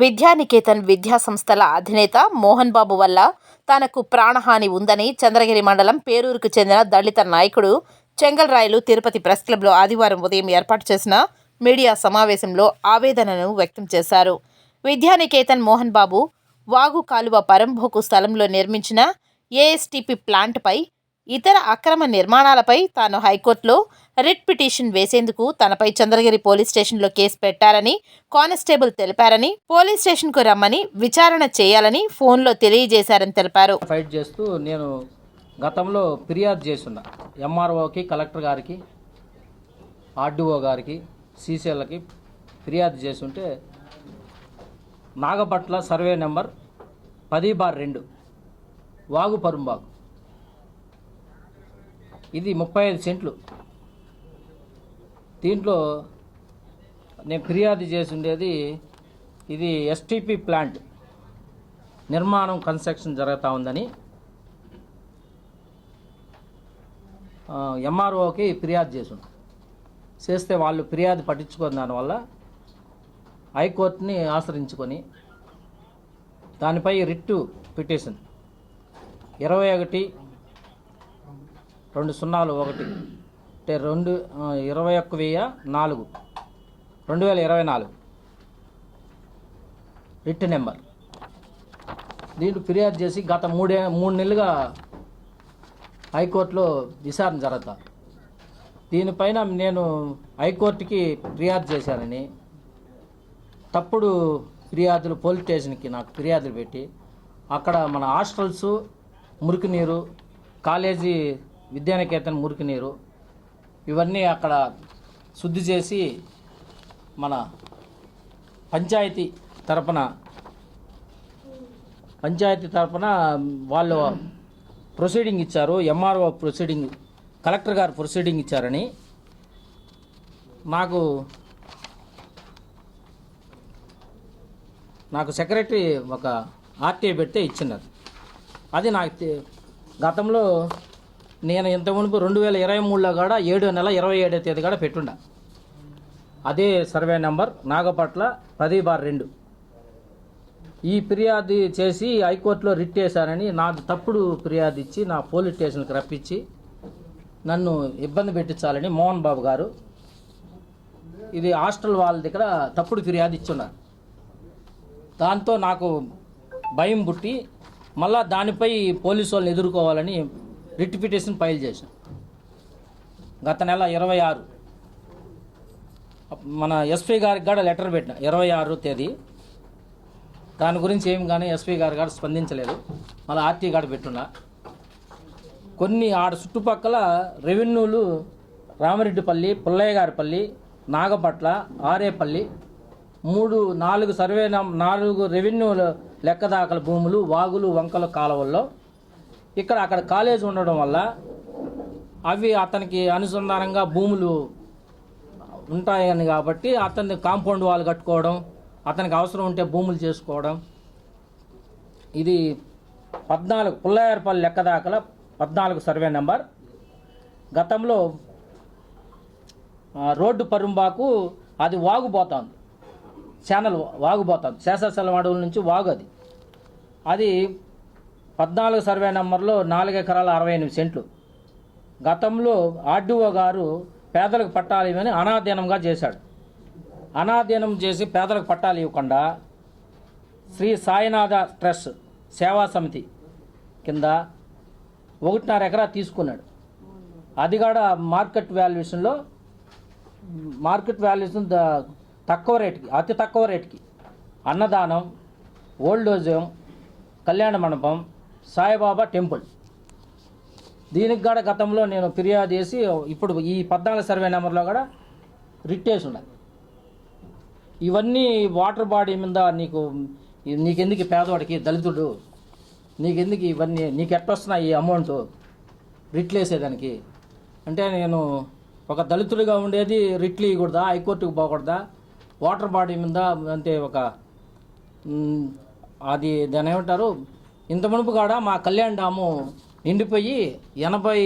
విద్యానికేతన్ విద్యా సంస్థల అధినేత మోహన్ బాబు వల్ల తనకు ప్రాణహాని ఉందని చంద్రగిరి మండలం పేరూరుకు చెందిన దళిత నాయకుడు చెంగల్రాయలు తిరుపతి ప్రెస్ క్లబ్లో ఆదివారం ఉదయం ఏర్పాటు చేసిన మీడియా సమావేశంలో ఆవేదనను వ్యక్తం చేశారు. విద్యానికేతన్ మోహన్ బాబు వాగు కాలువ పరంభోకు స్థలంలో నిర్మించిన ఏఎస్టీపీ ప్లాంట్పై ఇతర అక్రమ నిర్మాణాలపై తాను హైకోర్టులో రిట్ పిటిషన్ వేసేందుకు తనపై చంద్రగిరి పోలీస్ స్టేషన్లో కేసు పెట్టారని కానిస్టేబుల్ తెలిపారని పోలీస్ స్టేషన్కు రమ్మని విచారణ చేయాలని ఫోన్లో తెలియజేశారని తెలిపారు. ఫైట్ చేస్తూ నేను గతంలో ఫిర్యాదు చేస్తున్నా ఎంఆర్ఓకి కలెక్టర్ గారికి ఆర్డీఓ గారికి సీసీఎల్కి ఫిర్యాదు చేస్తుంటే నాగపట్ల సర్వే నెంబర్ పది బార్ రెండు వాగు పరుంబాగు ఇది ముప్పై ఐదు సెంట్లు. దీంట్లో నేను ఫిర్యాదు చేసి ఉండేది ఇది ఎస్టీపీ ప్లాంట్ నిర్మాణం కన్స్ట్రక్షన్ జరుగుతూ ఉందని. ఎంఆర్ఓకి ఫిర్యాదు చేసాం చేస్తే వాళ్ళు ఫిర్యాదు పట్టించుకొని దానివల్ల హైకోర్టుని ఆశ్రయించుకొని దానిపై రిట్టు పిటిషన్. ఇరవై ఒకటి రెండు సున్నాలు ఒకటి. అంటే రెండు ఇరవై ఒక్క వెయ్యి? నాలుగు. రెండు వేల ఇరవై నాలుగు. Writ number. దీంట్లో ఫిర్యాదు చేసి గత మూడే మూడు నెలలుగా హైకోర్టులో విచారణ జరుగుతా. దీనిపైన నేను హైకోర్టుకి ఫిర్యాదు చేశానని తప్పుడు ఫిర్యాదులు పోలీస్ స్టేషన్కి నాకు ఫిర్యాదులు పెట్టి అక్కడ మన హాస్టల్స్ మురికి నీరు కాలేజీ విద్యానికేతన్ మురికి నీరు ఇవన్నీ అక్కడ శుద్ధి చేసి మన పంచాయతీ తరపున పంచాయతీ తరపున వాళ్ళు ప్రొసీడింగ్ ఇచ్చారు. ఎంఆర్ఓ ప్రొసీడింగ్ కలెక్టర్ గారు ప్రొసీడింగ్ ఇచ్చారని. నాకు నాకు సెక్రటరీ ఒక ఆర్టీఐ పెడితే ఇచ్చినారు. అది నాకు గతంలో నేను ఇంత మునుపు రెండు వేల ఇరవై మూడులో కూడా ఏడో నెల ఇరవై ఏడో తేదీ కూడా పెట్టుండా. అదే సర్వే నెంబర్ నాగపట్ల పది బార్ రెండు. ఈ ఫిర్యాదు చేసి హైకోర్టులో రిట్ వేశానని నాకు తప్పుడు ఫిర్యాదు ఇచ్చి నా పోలీస్ స్టేషన్కి రప్పించి నన్ను ఇబ్బంది పెట్టించాలని మోహన్ బాబు గారు ఇది హాస్టల్ వాళ్ళ దగ్గర తప్పుడు ఫిర్యాదు ఇచ్చున్నారు దాంతో నాకు భయం పుట్టి మళ్ళా దానిపై పోలీసు వాళ్ళని ఎదుర్కోవాలని రిట్ పిటిషన్ ఫైల్ చేశాం. గత నెల ఇరవై ఆరు మన ఎస్పీ గారికి కూడా లెటర్ పెట్టిన ఇరవై ఆరు తేదీ. దాని గురించి ఏం కానీ ఎస్పీ గారు కాడ స్పందించలేదు. మళ్ళీ ఆర్టీ గారు పెట్టున్నా. కొన్ని ఆడ చుట్టుపక్కల రెవెన్యూలు రామరెడ్డిపల్లి పుల్లయ్య గారిపల్లి నాగపట్ల ఆరేపల్లి మూడు నాలుగు సర్వే నాలుగు రెవెన్యూ లెక్కదాకల భూములు వాగులు వంకల కాలువల్లో ఇక్కడ అక్కడ కాలేజ్ ఉండడం వల్ల అవి అతనికి అనుసంధానంగా భూములు ఉంటాయని కాబట్టి అతన్ని కాంపౌండ్ వాల్ కట్టుకోవడం అతనికి అవసరం ఉంటే భూములు చేసుకోవడం. ఇది పద్నాలుగు పుల్లయారపల్లి లెక్కదాకల పద్నాలుగు సర్వే నెంబర్. గతంలో రోడ్డు పరుంబాకు అది వాగుపోతుంది ఛానల్ వాగుపోతుంది శేషాచలం అడవుల నుంచి వాగు అది అది పద్నాలుగు సర్వే నెంబర్లో నాలుగు ఎకరాల అరవై ఎనిమిది సెంట్లు. గతంలో ఆర్డీఓ గారు పేదలకు పట్టాలు ఇవ్వని అనాధీనంగా చేశాడు. అనాధీనం చేసి పేదలకు పట్టాలు ఇవ్వకుండా శ్రీ సాయినాథ ట్రస్ట్ సేవా సమితి కింద ఒకటిన్నర ఎకరా తీసుకున్నాడు. అది కూడా మార్కెట్ వాల్యుయేషన్లో మార్కెట్ వాల్యుయేషన్ ద- తక్కువ రేటుకి అతి తక్కువ రేటుకి. అన్నదానం ఓల్డ్ ఏజ్ కళ్యాణ మండపం సాయిబాబా టెంపుల్. దీనికి కూడా గతంలో నేను ఫిర్యాదు చేసి ఇప్పుడు ఈ పద్నాలుగు సర్వే నెంబర్లో కూడా రిట్టేసి ఉన్నది ఇవన్నీ వాటర్ బాడీ మీద నీకు నీకెందుకు పేదవాడికి దళితుడు? నీకెందుకు ఇవన్నీ నీకు ఎట్టొస్తున్నాయి ఈ అమౌంట్ రిట్లేసేదానికి? అంటే నేను ఒక దళితుడిగా ఉండేది రిట్లు ఇవ్వకూడదా హైకోర్టుకు పోకూడదా? వాటర్ బాడీ మీద అంటే ఒక అది దాని ఏమంటారు? ఇంత మునుపు కాడ మా కళ్యాణ్ డాము నిండిపోయి ఎనభై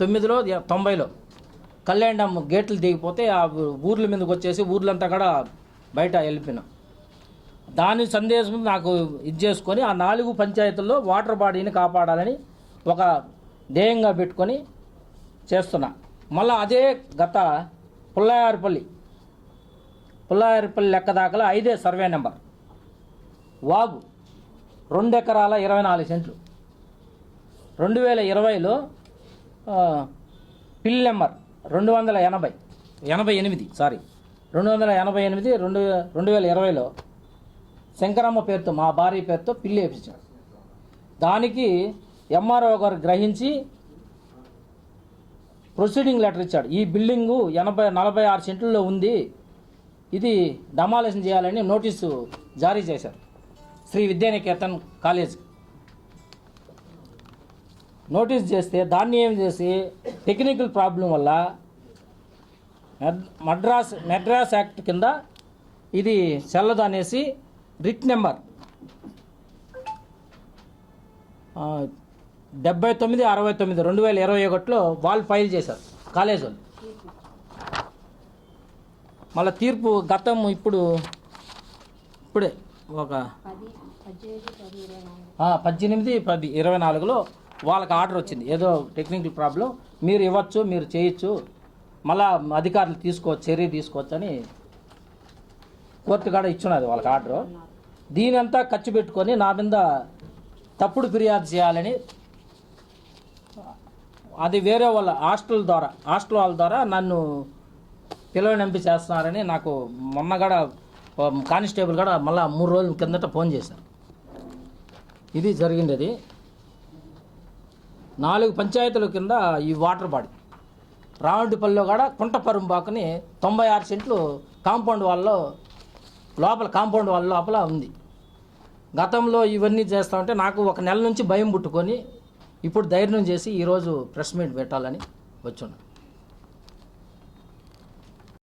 తొమ్మిదిలో తొంభైలో కళ్యాణ్ డాము గేట్లు దిగిపోతే ఆ ఊర్ల మీదకి వచ్చేసి ఊర్లంతా కూడా బయట వెళ్ళిపోయినాం. దాని సందేశం నాకు ఇది చేసుకొని ఆ నాలుగు పంచాయతీల్లో వాటర్ బాడీని కాపాడాలని ఒక ధ్యేయంగా పెట్టుకొని చేస్తున్నా. మళ్ళీ అదే గత పుల్లాయారిపల్లి పుల్లాయారిపల్లి లెక్క దాకలా ఐదే సర్వే నెంబర్. వాగు. రెండు ఎకరాల ఇరవై నాలుగు సెంట్లు. రెండు వేల ఇరవైలో పిల్ నెంబర్ రెండు వందల ఎనభై. ఎనభై ఎనిమిది సారీ. రెండు వందల ఎనభై ఎనిమిది రెండు రెండు వేల ఇరవైలో శంకరమ్మ పేరుతో మా భార్య పేరుతో పిల్లి వేపించాడు దానికి ఎంఆర్ఓ గారు గ్రహించి ప్రొసీడింగ్ లెటర్ ఇచ్చాడు. ఈ బిల్డింగు ఎనభై నలభై ఆరు సెంట్లలో ఉంది. ఇది డమాలేషన్ చేయాలని నోటీసు జారీ చేశారు. శ్రీ విద్యానికేతన్ కాలేజ్. నోటీస్ చేస్తే దాన్ని ఏం చేసి టెక్నికల్ ప్రాబ్లం వల్ల మెడ్- మద్రాస్ మెడ్రాస్ యాక్ట్ కింద ఇది చెల్లదు అనేసి రిట్ నెంబర్. డెబ్బై తొమ్మిది అరవై తొమ్మిది రెండు వేల ఇరవై ఒకటిలో వాళ్ళు ఫైల్ చేశారు కాలేజ్ వాళ్ళు. మళ్ళీ తీర్పు గతం ఇప్పుడు ఇప్పుడే. ఒక పద్దెనిమిది పది ఇరవై నాలుగులో వాళ్ళకి ఆర్డర్ వచ్చింది. ఏదో టెక్నికల్ ప్రాబ్లం మీరు ఇవ్వచ్చు మీరు చేయొచ్చు మళ్ళా అధికారులు తీసుకోవచ్చు చర్య తీసుకోవచ్చు అని కోర్టు కాడ ఇచ్చున్నది వాళ్ళకి ఆర్డర్. దీనంతా ఖర్చు పెట్టుకొని నా మీద తప్పుడు ఫిర్యాదు చేయాలని అది వేరే వాళ్ళ హాస్టల్ ద్వారా హాస్టల్ వాళ్ళ ద్వారా నన్ను పిలవనంపి చేస్తున్నారని నాకు మొన్న కూడా కానిస్టేబుల్ కూడా మళ్ళీ మూడు రోజుల కిందట ఫోన్ చేశారు. ఇది జరిగింది నాలుగు పంచాయతీల కింద ఈ వాటర్ బాడీ. రావడిపల్లిలో కూడా కుంటపరుంబాకుని తొంభై ఆరు సెంట్లు కాంపౌండ్ వాళ్ళలో లోపల కాంపౌండ్ వాళ్ళ లోపల ఉంది. గతంలో ఇవన్నీ చేస్తా ఉంటే నాకు ఒక నెల నుంచి భయం పుట్టుకొని ఇప్పుడు ధైర్యం చేసి ఈరోజు ప్రెస్ మీట్ పెట్టాలని వచ్చున్నాను